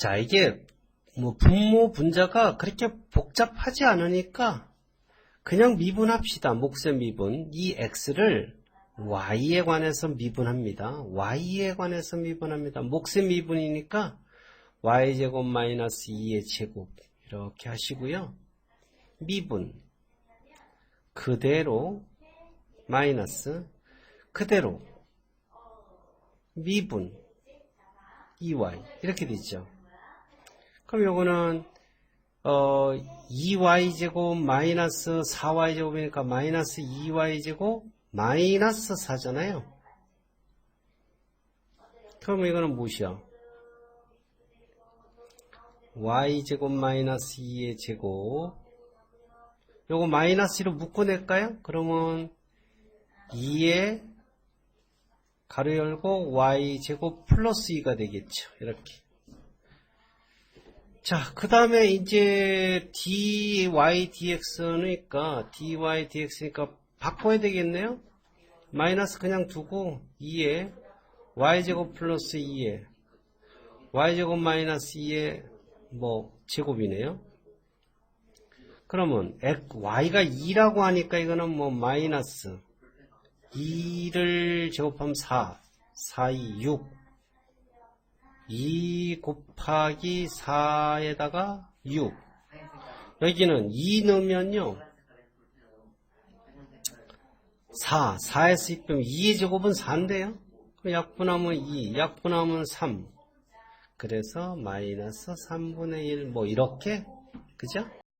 자, 이게 뭐 분모 분자가 그렇게 복잡하지 않으니까 그냥 미분합시다. 목세 미분. 이 x를 y에 관해서 미분합니다. y에 관해서 미분합니다. 목세 미분이니까 y제곱 마이너스 2의 제곱 이렇게 하시고요. 미분 그대로 마이너스 그대로 미분 2y 이렇게 되죠. 그럼 요거는 어 2y제곱 마이너스 4y제곱이니까 마이너스 2y제곱 마이너스 4잖아요. 그럼 이거는 무엇이야? y제곱 마이너스 2의 제곱 요거 마이너스로 묶어낼까요? 그러면 2의 가로 열고 y제곱 플러스 2가 되겠죠. 이렇게. 자, 그 다음에 이제 dy dx니까 dy dx니까 바꿔야 되겠네요. 마이너스 그냥 두고 2에 y제곱 플러스 2에 y제곱 마이너스 2에 뭐 제곱이네요. 그러면 y가 2라고 하니까 이거는 뭐 마이너스 2를 제곱하면 4, 4, 2, 6 2 곱하기 4에다가 6 여기는 2 넣으면요. 4, 4에서 6 빼면 2의 제곱은 4인데요. 약분하면 2, 약분하면 3 그래서 마이너스 3분의 1 뭐 이렇게? 그죠?